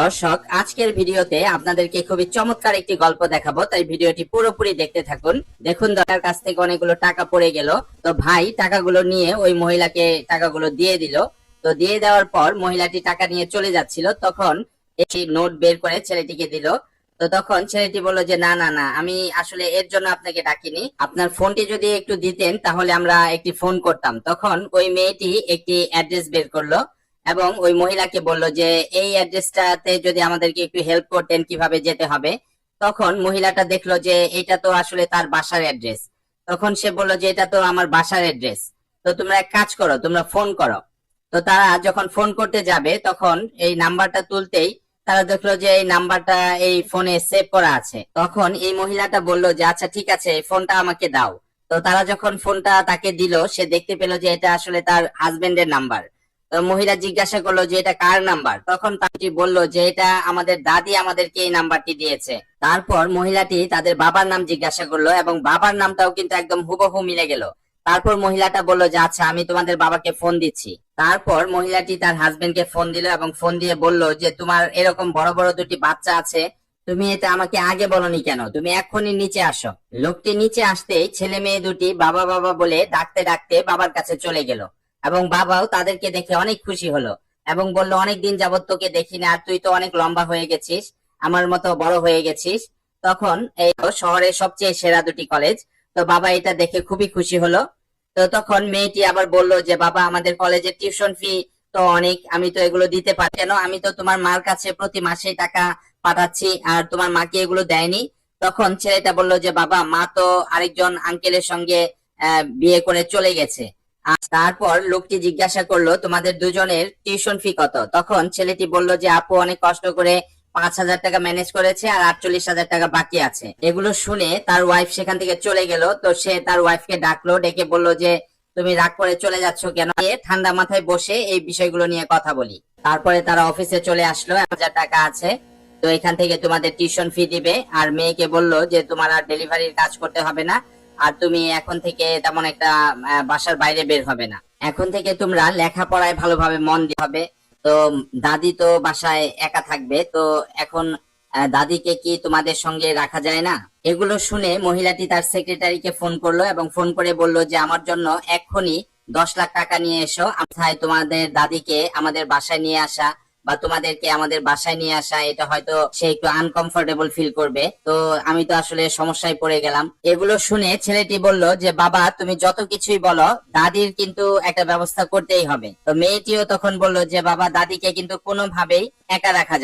দর্শক, আজকের ভিডিওতে আপনাদেরকে খুবই চমৎকার একটি গল্প দেখাবো। তাই ভিডিওটি পুরোপুরি দেখতে থাকুন। দেখুন, দরকার কাছ থেকে অনেকগুলো টাকা পড়ে গেল। তো ভাই টাকাগুলো নিয়ে ওই মহিলাকে টাকাগুলো দিয়ে দিল। তো দিয়ে দেওয়ার পর মহিলাটি টাকা নিয়ে চলে যাচ্ছিল। তখন একটি নোট বের করে ছেলেটিকে দিল। তো তখন ছেলেটি বলল যে, না না না, আমি আসলে এর জন্য আপনাকে ডাকিনি। আপনার ফোনটি যদি একটু দিতেন, তাহলে আমরা একটি ফোন করতাম। তখন ওই মেয়েটি একটি অ্যাড্রেস বের করল। এবং ওই মহিলাকে বলল যে, এই অ্যাড্রেসটাতে যদি আমাদেরকে একটু হেল্প করতেন কীভাবে যেতে হবে? তখন মহিলাটা দেখল যে, এটা তো আসলে তার বাসার অ্যাড্রেস। তখন সে বলল যে, এটা তো আমার বাসার অ্যাড্রেস। তো তোমরা এক কাজ করো, তোমরা ফোন করো। তো তারা যখন ফোন করতে যাবে, তখন এই নাম্বারটা তুলতেই তারা দেখল যে, এই নাম্বারটা এই ফোনে সেভ করা আছে। তখন এই মহিলাটা বলল যে আচ্ছা ঠিক আছে ফোনটা আমাকে দাও। তো তারা যখন ফোনটা তাকে দিল, সে দেখতে পেল যে, এটা আসলে তার হাজবেন্ডের নাম্বার। মহিলা জিজ্ঞাসা করল যে এটা কার নাম্বার? তখন তাটি বলল যে এটা আমাদের দাদি আমাদেরকে এই নাম্বারটি দিয়েছে। তারপর মহিলাটি তাদের বাবার নাম জিজ্ঞাসা করল এবং বাবার নামটাও কিন্তু একদম হুবহু মিলে গেল। তারপর মহিলাটা বলল যে আচ্ছা আমি তোমাদের বাবাকে ফোন দিচ্ছি। তারপর মহিলাটি তার হাজবেন্ডকে ফোন দিল এবং ফোন দিয়ে বলল যে, তোমার এরকম বড় বড় দুটি বাচ্চা আছে, তুমি এটা আমাকে আগে বলনি কেন? তুমি এখনই নিচে আসো। লোকটি নিচে আসতেই ছেলে মেয়ে দুটি বাবা বাবা বলে ডাকতে ডাকতে বাবার কাছে চলে গেল। এবং বাবাও তাদেরকে দেখে অনেক খুশি হলো এবং বলল অনেক দিন যাবত তোকে দেখি না, আর তুই তো অনেক লম্বা হয়ে গেছিস, আমার মতো বড় হয়ে গেছিস। তখন এই শহরের সবচেয়ে সেরা দুটি কলেজ, তো বাবা এটা দেখে খুবই খুশি হলো। তো তখন মেয়েটি আবার বলল যে, বাবা, আমাদের কলেজের টিউশন ফি তো অনেক, আমি তো এগুলো দিতে পারি কেন? আমি তো তোমার মার কাছে প্রতি মাসে টাকা পাঠাচ্ছি আর তোমার মাকে এগুলো দেয়নি। তখন ছেলেটা বলল যে, বাবা, মা তো আরেকজন আঙ্কেলের সঙ্গে বিয়ে করে চলে গেছে। তারপর লোকটি জিজ্ঞাসা করল, তোমাদের দুজনের টিউশন ফি কত? তখন ছেলেটি বলল যে, আপু, অনেক কষ্ট করে পাঁচ হাজার টাকা ম্যানেজ করেছে আর আটচল্লিশ হাজার টাকা বাকি আছে। এগুলো শুনে তার ওয়াইফ সেখান থেকে চলে গেল। তো সে তার ওয়াইফকে ডাকলো, ডেকে বলল যে, তুমি রাগ করে চলে যাচ্ছ কেন? ঠান্ডা মাথায় বসে এই বিষয়গুলো নিয়ে কথা বলি। তারপরে তারা অফিসে চলে আসলো, এক হাজার টাকা আছে, তো এখান থেকে তোমাদের টিউশন ফি দিবে। আর মেয়েকে বলল যে, তোমার আর ডেলিভারির কাজ করতে হবে না আর তুমি এখন থেকে তেমন একটা বাসার বাইরে বের হবে না। এখন থেকে তোমরা লেখাপড়ায় ভালোভাবে মন দিতে হবে। তো দাদি তো বাসায় একা থাকবে, তো এখন দাদিকে কি তোমাদের সঙ্গে রাখা যায় না? এগুলো শুনে মহিলাটি তার সেক্রেটারিকে ফোন করল এবং ফোন করে বলল যে, আমার জন্য এক্ষুনি দশ লাখ টাকা নিয়ে এসো। আমি তোমাদের দাদিকে আমাদের বাসায় নিয়ে আসা। বা তোমাদেরকে আমাদের বাসায় নিয়ে আসা, এটা হয়তো সে একটু আনকমফোর্টেবল ফিল করবে। তো আমি তো আসলে সমস্যায় পড়ে গেলাম। এগুলো শুনে ছেলেটি বলল যে, বাবা, তুমি যত কিছুই বলো, দাদির কিন্তু একটা ব্যবস্থা করতেই হবে। তো মেয়েটিও তখন বলল যে, বাবা, দাদিকে কিন্তু কোনোভাবেই একা রাখা যাবে